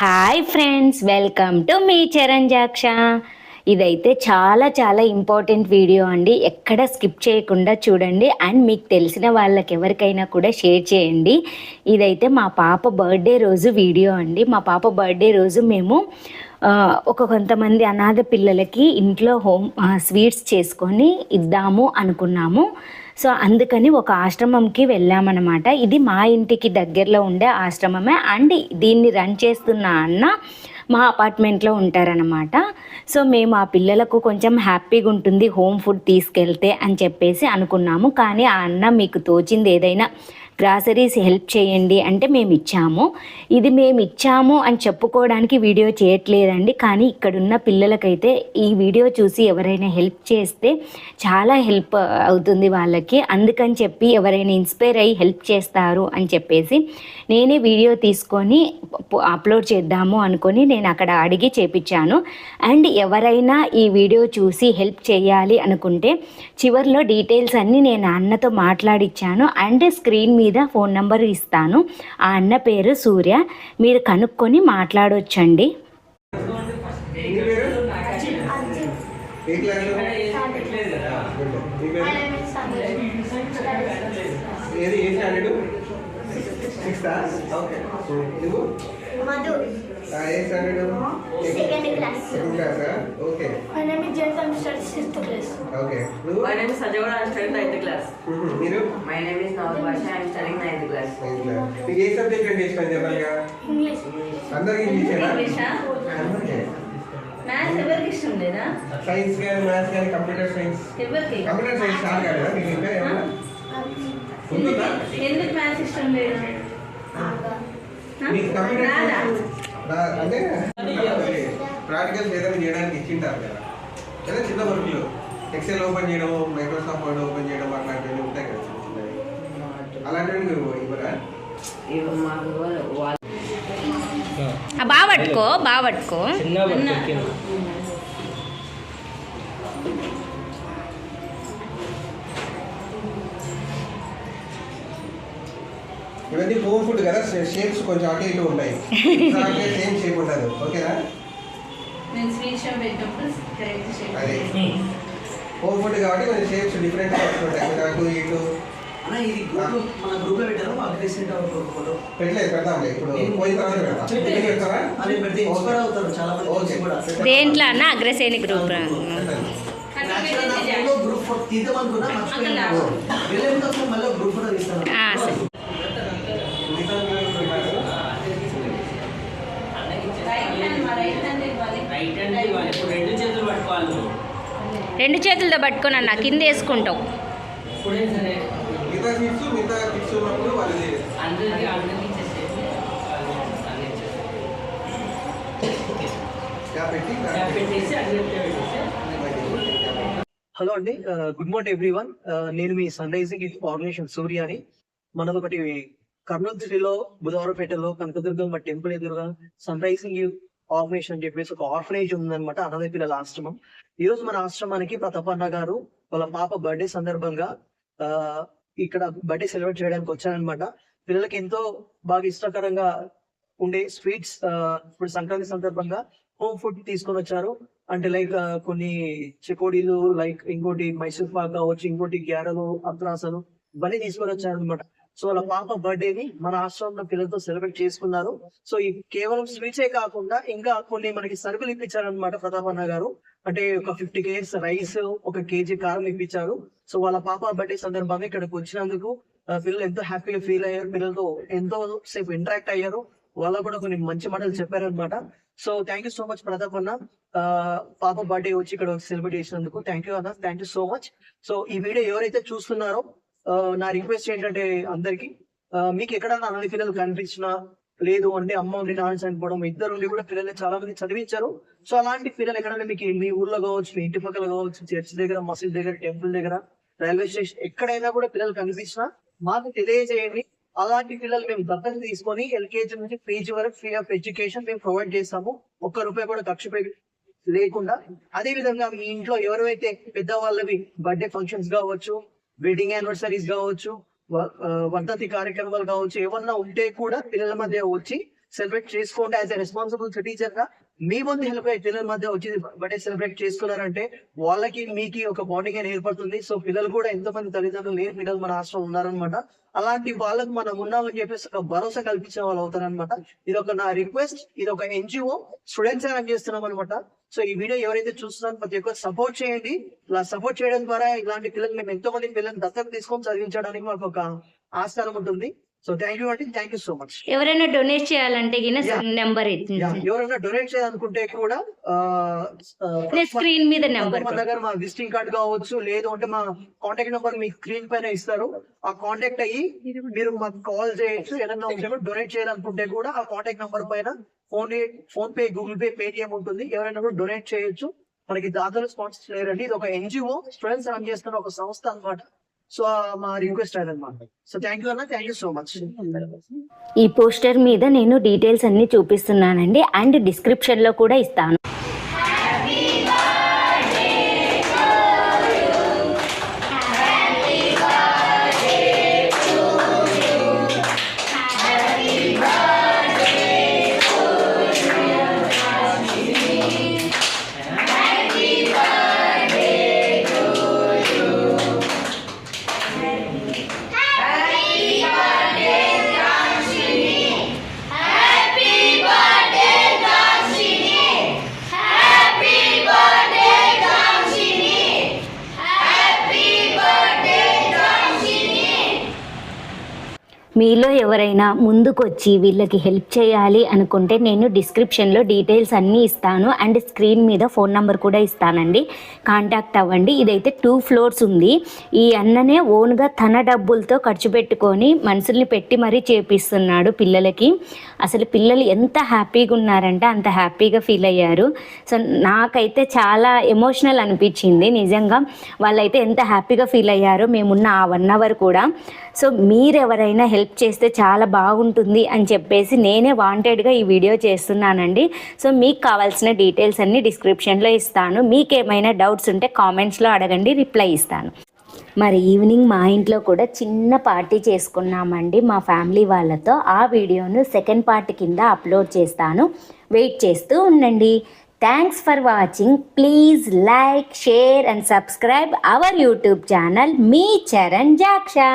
Hi friends welcome to మీ చరంజాక్ష ఇదైతే చాలా చాలా ఇంపార్టెంట్ వీడియో అండి. ఎక్కడ స్కిప్ చేయకుండా చూడండి. అండ్ మీకు తెలిసిన వాళ్ళకి ఎవరికైనా కూడా షేర్ చేయండి. ఇదైతే మా పాప బర్త్డే రోజు వీడియో అండి. మా పాప బర్త్డే రోజు మేము ఒక కొంతమంది అనాథ పిల్లలకి ఇంట్లో హోమ్ స్వీట్స్ చేసుకొని ఇద్దాము అనుకున్నాము. సో అందుకని ఒక ఆశ్రమంకి వెళ్ళామన్నమాట. ఇది మా ఇంటికి దగ్గరలో ఉండే ఆశ్రమమే. అండ్ దీన్ని రన్ చేస్తున్న అన్న మా అపార్ట్మెంట్లో ఉంటారనమాట సో మేము ఆ పిల్లలకు కొంచెం హ్యాపీగా ఉంటుంది హోమ్ ఫుడ్ తీసుకెళ్తే అని చెప్పేసి అనుకున్నాము. కానీ ఆ అన్న మీకు తోచింది ఏదైనా గ్రాసరీస్ హెల్ప్ చేయండి అంటే మేము ఇచ్చాము ఇది మేము ఇచ్చాము అని చెప్పుకోవడానికి వీడియో చేయట్లేదండి. కానీ ఇక్కడున్న పిల్లలకైతే ఈ వీడియో చూసి ఎవరైనా హెల్ప్ చేస్తే చాలా హెల్ప్ అవుతుంది వాళ్ళకి. అందుకని చెప్పి ఎవరైనా ఇన్స్పైర్ అయ్యి హెల్ప్ చేస్తారు అని చెప్పేసి నేనే వీడియో తీసుకొని అప్లోడ్ చేద్దాము అనుకొని నేను అక్కడ అడిగి చేపించాను అండ్ ఎవరైనా ఈ వీడియో చూసి హెల్ప్ చేయాలి అనుకుంటే చివర్లో డీటెయిల్స్ అన్నీ నేను అన్నతో మాట్లాడిచ్చాను. అండ్ స్క్రీన్ మీద ఫోన్ నెంబర్ ఇస్తాను ఆ అన్న పేరు సూర్య మీరు కనుక్కొని Madhu second class class okay my name is study sixth class okay. మీరు Basha. I'm ఏ సబ్జెక్ట్ అంటే ఇష్టం చెప్పాలిగా అందరికి ఇంగ్లీషేనా ఇంగ్లీషా? అందరికీ. మ్యాథ్స్ ఎవరికి ఇష్టం లేదా? సైన్స్ కానీ మ్యాథ్స్ కానీ కంప్యూటర్ సైన్స్ ఎవరికి? కంప్యూటర్ సైన్స్ కాలేదా మీకు ఇంకా ఏమన్నా ఉంటుందా? ఎందుకు? మ్యాథ్స్ ఇష్టం లేదు? మీకు కంప్యూటర్ అంటే ప్రాక్టికల్స్ ఏదైనా చేయడానికి ఇచ్చింటారు కదా? లేదా చిన్న వర్క్లు ఎక్సెల్ ఓపెన్ చేయడం మైక్రోసాఫ్ట్ వర్డ్ ఓపెన్ చేయడం అట్లాంటివి ఉంటాయి కదా? అలాంటివి మీరు ఇవ్వరా? బాగా పట్టుకో బాగా పట్టుకో. ఇవన్నీ హోమ్ ఫుడ్ కదా షేప్స్ కొంచెం అటు ఇటు ఉన్నాయి సేమ్ షేప్ ఉండదు ఓకేనా? నేను స్వీట్ షాప్ పెట్టినప్పుడు కరెక్ట్ అదే. హోమ్ ఫుడ్ కాబట్టి కొంచెం షేప్స్ డిఫరెంట్ మీరు అటు ఇటు అన్న ఇది గ్రూప్ మన గ్రూప్లో పెట్టారు మాకు రీసెంట్ ఒక ఫోటో పెట్టలేదు పెడతాంలే ఇప్పుడు పోయిన తర్వాత పెడతాం. మీరు పెడతారా? అది పెడితే ఇన్స్పైర్ అవుతారు చాలా మంది ఓకే. తెలిసి కూడా. దేంట్లో అన్న అగ్రశ్రేణి గ్రూప్ గ్రూప్ తీద్దామనుకున్నా మర్చిపోయాను. మళ్ళీ తీస్తాను. రెండు చేతులు పట్టుకోవాలి నువ్వు. రెండు చేతులతో పట్టుకొని అన్న కింద వేసుకుంటావు. మిగతా కిడ్స్ మిగతా కిడ్స్ ఉన్నప్పుడు వాళ్ళు అందరికి అందరికి ఇచ్చేసేయండి. అన్ని క్యాప్ పెట్టి. ఇచ్చేసేయండి. పెట్టేసి అందరికి పెట్టేసి హలో అండి. గుడ్ మార్నింగ్ ఎవ్రీవన్ నేను మీ సన్ రైజింగ్ ఆర్గనైజేషన్ సూర్య అని మనది ఒకటి కర్నూలు జిల్లాలో బుధవారపేటలో కనకదుర్గమ్మ టెంపుల్ ఎదురుగా సన్ రైజింగ్ ఆర్గనైజేషన్ అని చెప్పేసి ఒక ఆర్ఫనేజ్ ఉందన్నమాట. అనాథ పిల్లల ఆశ్రమం. ఈ రోజు మన ఆశ్రమానికి ప్రతాపన్న గారు వాళ్ళ పాప బర్త్డే సందర్భంగా ఆ, ఇక్కడ బర్త్డే సెలబ్రేట్ చేయడానికి వచ్చారనమాట పిల్లలకి ఎంతో బాగా ఇష్టకరంగా ఉండే స్వీట్స్ ఇప్పుడు సంక్రాంతి సందర్భంగా హోమ్ ఫుడ్ తీసుకొని వచ్చారు. అంటే లైక్ కొన్ని చెకోడీలు లైక్ ఇంకోటి మైసూర్ పాక్ కావచ్చు ఇంకోటి గ్యారలు అత్రాసలు ఇవన్నీ తీసుకొని వచ్చారు అనమాట సో వాళ్ళ పాప బర్త్డే ని మన ఆశ్రమంలో పిల్లలతో సెలబ్రేట్ చేసుకున్నారు. సో ఈ కేవలం స్వీట్సే కాకుండా ఇంకా కొన్ని మనకి సరుకులు ఇప్పించారనమాట ప్రతాపన్న గారు. అంటే ఒక ఫిఫ్టీ కేజీస్ రైస్ ఒక కేజీ కారం ఇప్పించారు. సో వాళ్ళ పాప బర్త్డే సందర్భంగా ఇక్కడికి వచ్చినందుకు పిల్లలు ఎంతో హ్యాపీగా ఫీల్ అయ్యారు. పిల్లలతో ఎంతో సేపు ఇంటరాక్ట్ అయ్యారు. వాళ్ళకు కూడా కొన్ని మంచి మాటలు చెప్పారనమాట so thank you so much Pratap అన్న. పాప బర్త్డే వచ్చి ఇక్కడ సెలబ్రేట్ చేసినందుకు థ్యాంక్ యూ అన్న. Thank you so much so ఈ వీడియో ఎవరైతే చూస్తున్నారో నా రిక్వెస్ట్ ఏంటంటే అందరికి మీకు ఎక్కడైనా అనాథ పిల్లలు కనిపించినా లేదు అంటే అమ్మ ఉండి నాన్న చనిపోవడం ఇద్దరు ఉండి కూడా పిల్లల్ని చాలా మంది చదివించారు. సో అలాంటి పిల్లలు ఎక్కడైనా మీకు మీ ఊర్లో కావచ్చు మీ ఇంటి పక్కల కావచ్చు చర్చ్ దగ్గర మసీద్ దగ్గర టెంపుల్ దగ్గర రైల్వే స్టేషన్ ఎక్కడైనా కూడా పిల్లలు కనిపించినా మాకు తెలియజేయండి. అలాంటి పిల్లలు మేము దత్తత తీసుకొని ఎల్కేజీ నుంచి పీజీ వరకు ఫ్రీ ఆఫ్ ఎడ్యుకేషన్ మేము ప్రొవైడ్ చేస్తాము. ఒక్క రూపాయి కూడా ఖర్చు లేకుండా. అదే విధంగా మీ ఇంట్లో ఎవరైతే పెద్దవాళ్ళవి బర్త్డే ఫంక్షన్స్ కావచ్చు వెడ్డింగ్ యానివర్సరీస్ కావచ్చు వర్ధంతి కార్యక్రమాలు కావచ్చు ఏమన్నా ఉంటే కూడా పిల్లల మధ్య వచ్చి సెలబ్రేట్ చేసుకోండి యాజ్ ఎ రెస్పాన్సిబుల్ సిటిజన్గా. మీ ముందు హెల్ప్ పిల్లల మధ్య వచ్చి బర్త్డే సెలబ్రేట్ చేసుకున్నారంటే వాళ్ళకి మీకు ఒక బాండింగ్ ఏర్పడుతుంది. సో పిల్లలు కూడా ఎంతో మంది తల్లిదండ్రులు లేని పిల్లలు మన హాస్టల్ ఉన్నారనమాట అలాంటి వాళ్ళకు మనం ఉన్నామని చెప్పేసి ఒక భరోసా కల్పించిన వాళ్ళు అవుతారనమాట ఇది ఒక నా రిక్వెస్ట్ ఇది ఒక ఎన్జిఓ స్టూడెంట్స్ రన్ చేస్తున్నాం అనమాట సో ఈ వీడియో ఎవరైతే చూస్తున్నారో ప్రతి ఒక్కరు సపోర్ట్ చేయండి. ఇలా సపోర్ట్ చేయడం ద్వారా ఇలాంటి పిల్లలు మేము ఎంతో మంది పిల్లల్ని దత్తత తీసుకొని చదివించడానికి మాకు ఒక ఆస్కారం ఉంటుంది. సో థ్యాంక్ యూ అండి థ్యాంక్ యూ సో మచ్ ఎవరైనా డొనేట్ చేయాలంటే నెంబర్ ఎవరైనా డొనేట్ చేయాలనుకుంటే కూడా స్క్రీన్ మీద నెంబర్ మన దగ్గర మా విజిటింగ్ కార్డ్ కావచ్చు లేదు అంటే మా కాంటాక్ట్ నెంబర్ మీకు స్క్రీన్ పైన ఇస్తారు. ఆ కాంటాక్ట్ అయ్యి మీరు మాకు కాల్ చేయొచ్చు. ఏదైనా ఉంటే డొనేట్ చేయాలనుకుంటే కూడా ఆ కాంటాక్ట్ నెంబర్ పైన phone PhonePe Google pay Paytm ఉంటుంది. ఎవరైనా కూడా డొనేట్ చేయొచ్చు. మనకి దాదాపు స్పాన్సర్ లేరండి ఇది ఒక ఎన్జిఓ స్టూడెంట్స్ రన్ చేస్తున్న ఒక సంస్థ అన్నమాట. సో మా రిక్వెస్ట్ అదనమాట సో థ్యాంక్ యూ అన్న థ్యాంక్ యూ సో మచ్ ఈ పోస్టర్ మీద నేను డీటెయిల్స్ అన్ని చూపిస్తున్నానండి. అండ్ డిస్క్రిప్షన్లో కూడా ఇస్తాను. మీలో ఎవరైనా ముందుకొచ్చి వీళ్ళకి హెల్ప్ చేయాలి అనుకుంటే నేను డిస్క్రిప్షన్లో డీటెయిల్స్ అన్నీ ఇస్తాను అండ్ స్క్రీన్ మీద ఫోన్ నెంబర్ కూడా ఇస్తానండి. కాంటాక్ట్ అవ్వండి. ఇదైతే టూ ఫ్లోర్స్ ఉంది. ఈ అన్ననే ఓన్గా తన డబ్బులతో ఖర్చు పెట్టుకొని మనుషుల్ని పెట్టి మరీ చేపిస్తున్నాడు పిల్లలకి. అసలు పిల్లలు ఎంత హ్యాపీగా ఉన్నారంటే అంత హ్యాపీగా ఫీల్ అయ్యారు. సో నాకైతే చాలా ఎమోషనల్ అనిపించింది. నిజంగా వాళ్ళైతే ఎంత హ్యాపీగా ఫీల్ అయ్యారో మేమున్న ఆ వన్ అవర్ కూడా. సో మీరెవరైనా హెల్ప్ చేస్తే చాలా బాగుంటుంది అని చెప్పేసి నేనే వాంటెడ్గా ఈ వీడియో చేస్తున్నానండి. సో మీకు కావాల్సిన డీటెయిల్స్ అన్నీ డిస్క్రిప్షన్లో ఇస్తాను. మీకేమైనా డౌట్స్ ఉంటే కామెంట్స్లో అడగండి రిప్లై ఇస్తాను. మరి ఈవినింగ్ మా ఇంట్లో కూడా చిన్న పార్టీ చేసుకున్నామండి మా ఫ్యామిలీ వాళ్ళతో. ఆ వీడియోను సెకండ్ పార్ట్ కింద అప్లోడ్ చేస్తాను. వెయిట్ చేస్తూ ఉండండి. Thanks for watching please like share and subscribe our YouTube channel me Charan జాక్షా.